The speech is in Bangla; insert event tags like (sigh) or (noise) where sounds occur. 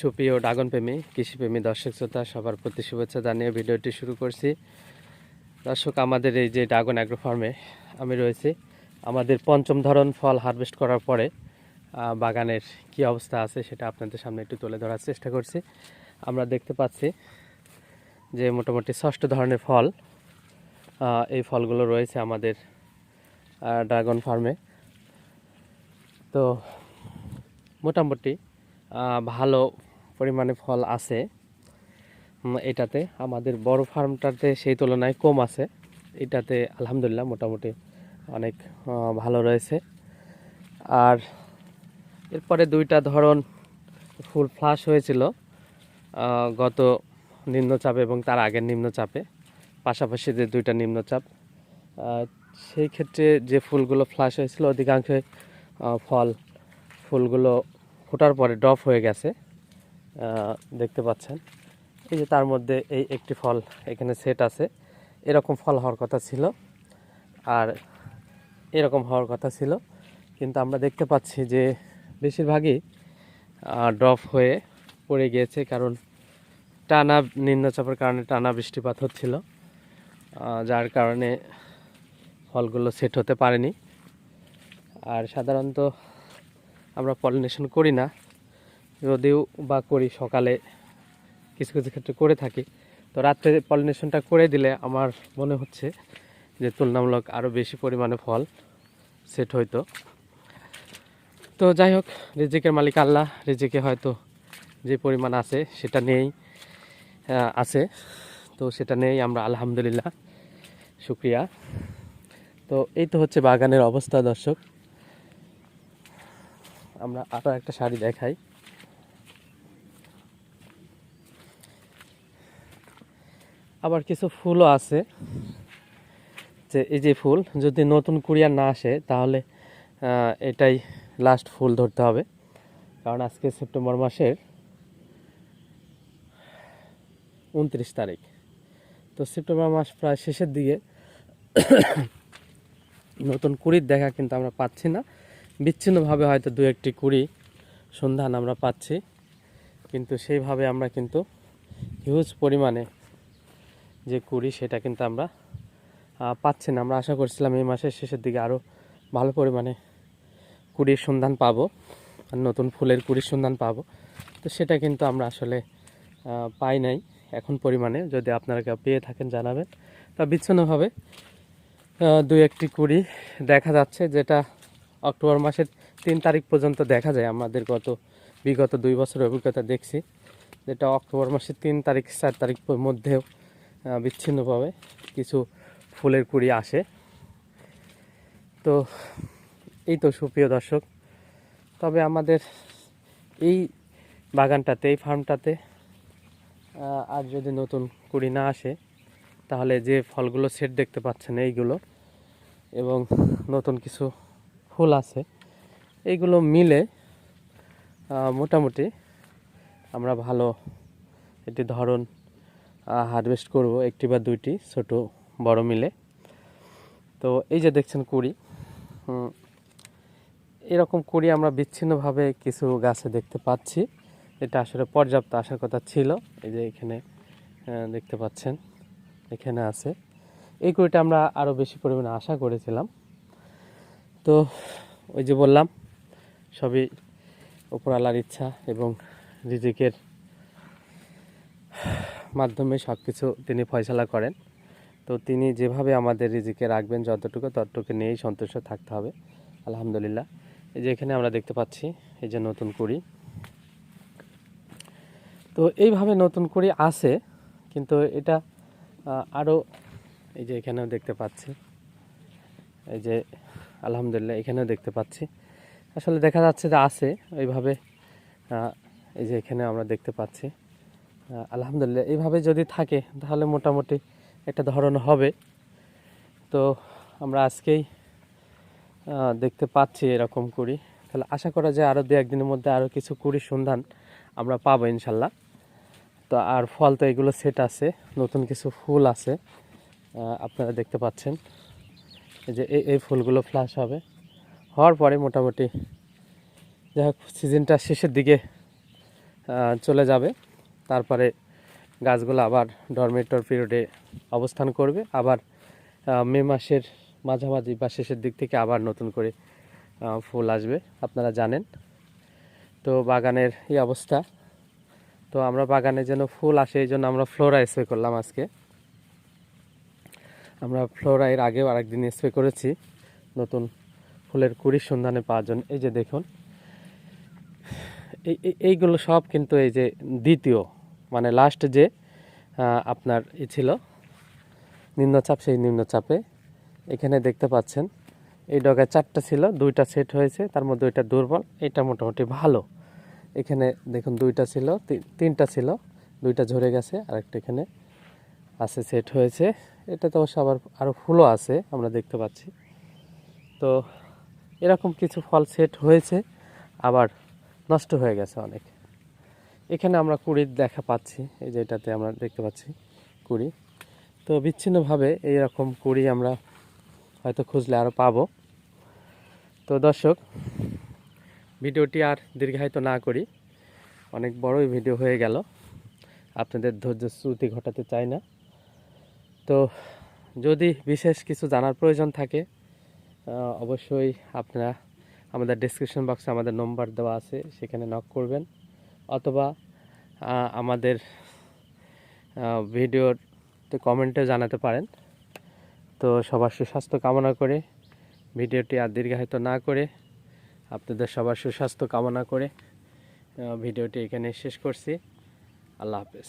সুপ্রিয় ড্রাগন প্রেমী কৃষিপ্রেমী দর্শক শ্রোতা, সবার প্রতি শুভেচ্ছা জানিয়ে ভিডিওটি শুরু করছি। দর্শক, আমাদের এই যে ড্রাগন অ্যাগ্রো ফার্মে আমি রয়েছি। আমাদের পঞ্চম ধরন ফল হারভেস্ট করার পরে বাগানের কি অবস্থা আছে সেটা আপনাদের সামনে একটু তুলে ধরার চেষ্টা করছি। আমরা দেখতে পাচ্ছি যে মোটামুটি ষষ্ঠ ধরনের ফল এই ফলগুলো রয়েছে আমাদের ড্রাগন ফার্মে তো, মোটামুটি ভালো পরিমাণে ফল আছে। এটাতে আমাদের বড় ফার্মটাতে সেই তুলনায় কম আছে। এটাতে আলহামদুলিল্লাহ মোটামুটি অনেক ভালো রয়েছে। আর এরপরে দুইটা ধরন ফুল ফ্লাশ হয়েছিল গত নিম্নচাপে এবং তার আগের নিম্নচাপে। পাশাপাশি যে দুইটা নিম্নচাপ সেই ক্ষেত্রে যে ফুলগুলো ফ্লাশ হয়েছিল অধিকাংশ ফল, ফুলগুলো ফোটার পরে ড্রপ হয়ে গেছে। দেখতে পাচ্ছেন। এই যে তার মধ্যে এই একটি ফল এখানে সেট আছে। এরকম ফল হওয়ার কথা ছিল। আর এরকম হওয়ার কথা ছিল। কিন্তু আমরা দেখতে পাচ্ছি যে বেশিরভাগই ড্রপ হয়ে পড়ে গিয়েছে। কারণ টানা নিম্নচাপের কারণে টানা বৃষ্টিপাত হচ্ছিল। যার কারণে ফলগুলো সেট হতে পারেনি। আর সাধারণত আমরা পলিনেশন করি না। যদিও বা করি, সকালে কিছু কিছু ক্ষেত্রে করে থাকি। তো রাত্রে পলিনেশনটা করে দিলে আমার মনে হচ্ছে যে তুলনামূলক আরও বেশি পরিমাণে ফল সেট হইতো তো যাই হোক, রিজিকের মালিক আল্লাহ, রিজিকে হয়তো যে পরিমাণ আছে সেটা নিয়েই আছে। তো সেটা নিয়েই আমরা আলহামদুলিল্লাহ, শুক্রিয়া। তো এই তো হচ্ছে বাগানের অবস্থা দর্শক। আমরা আরও একটা শাড়ি দেখাই। আবার কিছু ফুলও আছে, যে এই যে ফুল, যদি নতুন কুরিয়ার না আসে, তাহলে এটাই লাস্ট ফুল ধরতে হবে। কারণ আজকে সেপ্টেম্বর মাসের উনত্রিশ তারিখ। তো সেপ্টেম্বর মাস প্রায় শেষের দিকে (coughs) নতুন কুড়ির দেখা কিন্তু আমরা পাচ্ছি না। বিচ্ছিন্নভাবে হয়তো দু একটি কুড়ি সন্ধান আমরা পাচ্ছি, কিন্তু সেইভাবে আমরা কিন্তু হিউজ পরিমাণে যে কুড়ি সেটা কিন্তু আমরা পাচ্ছি না। আমরা আশা করছিলাম এই মাসের শেষের দিকে আরও ভালো পরিমাণে কুড়ির সন্ধান পাবো, আর নতুন ফুলের কুড়ির সন্ধান পাবো। তো সেটা কিন্তু আমরা আসলে পাই নাই এখন পরিমাণে। যদি আপনারা কেউ পেয়ে থাকেন জানাবেন। তা বিচ্ছিন্নভাবে দু একটি কুড়ি দেখা যাচ্ছে, যেটা অক্টোবর মাসের তিন তারিখ পর্যন্ত দেখা যায়। আমাদের গত বিগত দুই বছরের অভিজ্ঞতা দেখছি যেটা অক্টোবর মাসের তিন তারিখ, চার তারিখ মধ্যেও বিচ্ছিন্নভাবে কিছু ফুলের কুড়ি আসে। তো এই তো সুপ্রিয় দর্শক, তবে আমাদের এই বাগানটাতে, এই ফার্মটাতে আর যদি নতুন কুড়ি না আসে, তাহলে যে ফলগুলো সেট দেখতে পাচ্ছেন এইগুলো এবং নতুন কিছু ফুল আছে। এইগুলো মিলে মোটামুটি আমরা ভালো একটি ধরন হারভেস্ট করব, একটি বা দুইটি, ছোট, বড় মিলে। তো এই যে দেখছেন কুড়ি এরকম কুড়ি আমরা বিচ্ছিন্নভাবে কিছু গাছে দেখতে পাচ্ছি। এটা আসলে পর্যাপ্ত আসার কথা ছিল। এই যে এখানে দেখতে পাচ্ছেন, এখানে আছে। এই কুড়িটা আমরা আরও বেশি পরিমাণে আশা করেছিলাম। তো ওই যে বললাম, সবই উপরওয়ালার ইচ্ছা এবং রিজিকের মাধ্যমে সব কিছু তিনি ফয়সালা করেন। তো তিনি যেভাবে আমাদের রিজিকে রাখবেন যতটুকু, ততটুকু নিয়েই সন্তুষ্ট থাকতে হবে, আলহামদুলিল্লাহ। এই যে এখানে আমরা দেখতে পাচ্ছি, এই যে নতুন কুড়ি। তো এইভাবে নতুন কুড়ি আছে, কিন্তু এটা আরও এই যে এখানেও দেখতে পাচ্ছি, এই যে আলহামদুলিল্লাহ, এখানেও দেখতে পাচ্ছি। আসলে দেখা যাচ্ছে যে আছে, এইভাবে এই যে এখানে আমরা দেখতে পাচ্ছি। আলহামদুলিল্লাহ, এইভাবে যদি থাকে, তাহলে মোটামুটি একটা ধরন হবে। তো আমরা আজকেই দেখতে পাচ্ছি এরকম কুড়ি। তাহলে আশা করা যায় আরও দু একদিনের মধ্যে আরও কিছু কুড়ির সন্ধান আমরা পাবো ইনশাল্লাহ। তো আর ফল তো এগুলো সেট আছে, নতুন কিছু ফুল আছে আপনারা দেখতে পাচ্ছেন। যে এই এই ফুলগুলো ফ্লাশ হবে। হওয়ার পরে মোটামুটি যাই হোক সিজনটা শেষের দিকে চলে যাবে। তারপরে গাছগুলো আবার ডরমেটর পিরিয়ডে অবস্থান করবে। আবার মে মাসের মাঝামাঝি বা শেষের দিক থেকে আবার নতুন করে ফুল আসবে, আপনারা জানেন। তো বাগানের এই অবস্থা। তো আমরা বাগানে যেন ফুল আসে, এই জন্য আমরা ফ্লোরা স্প্রে করলাম আজকে। আমরা ফ্লোরা এর আগেও আরেকদিন স্প্রে করেছি। নতুন ফুলের কুড়ির সন্ধানে জন্য। এই যে দেখুন, এই, এই- এইগুলো সব কিন্তু এই যে দ্বিতীয় মানে লাস্ট যে আপনার ই ছিল, নিম্নচাপ, সেই নিম্নচাপে। এখানে দেখতে পাচ্ছেন, এই ডগায় চারটা ছিল, দুইটা সেট হয়েছে, তার মধ্যে ওইটা দুর্বল, এটা মোটামুটি ভালো। এখানে দেখুন দুইটা ছিল তিনটা ছিল, দুইটা ঝরে গেছে, আরেকটা এখানে আছে সেট হয়েছে। এটা তো অবশ্য আবার আরও ফুলও আছে, আমরা দেখতে পাচ্ছি। তো এরকম কিছু ফল সেট হয়েছে, আবার নষ্ট হয়ে গেছে অনেক। এখানে আমরা কুড়ির দেখা পাচ্ছি, এই যে এটাতে আমরা দেখতে পাচ্ছি কুড়ি। তো বিচ্ছিন্নভাবে এইরকম কুড়ি আমরা হয়তো খুঁজলে আরও পাবো। তো দর্শক, ভিডিওটি আর দীর্ঘায়িত না করি, অনেক বড়ই ভিডিও হয়ে গেল। আপনাদের ধৈর্য শ্রুতি ঘটাতে চাই না। তো যদি বিশেষ কিছু জানার প্রয়োজন থাকে অবশ্যই আপনারা আমাদের ডিসক্রিপশন বক্সে আমাদের নম্বর দেওয়া আছে, সেখানে নক করবেন। অথবা আমাদের ভিডিওতে কমেন্টে জানাতে পারেন। তো সবার সুস্বাস্থ্য কামনা করে, ভিডিওটি আর দীর্ঘায়িত না করে, আপনাদের সবার সুস্বাস্থ্য কামনা করে ভিডিওটি এখানে শেষ করছি। আল্লাহ হাফেজ।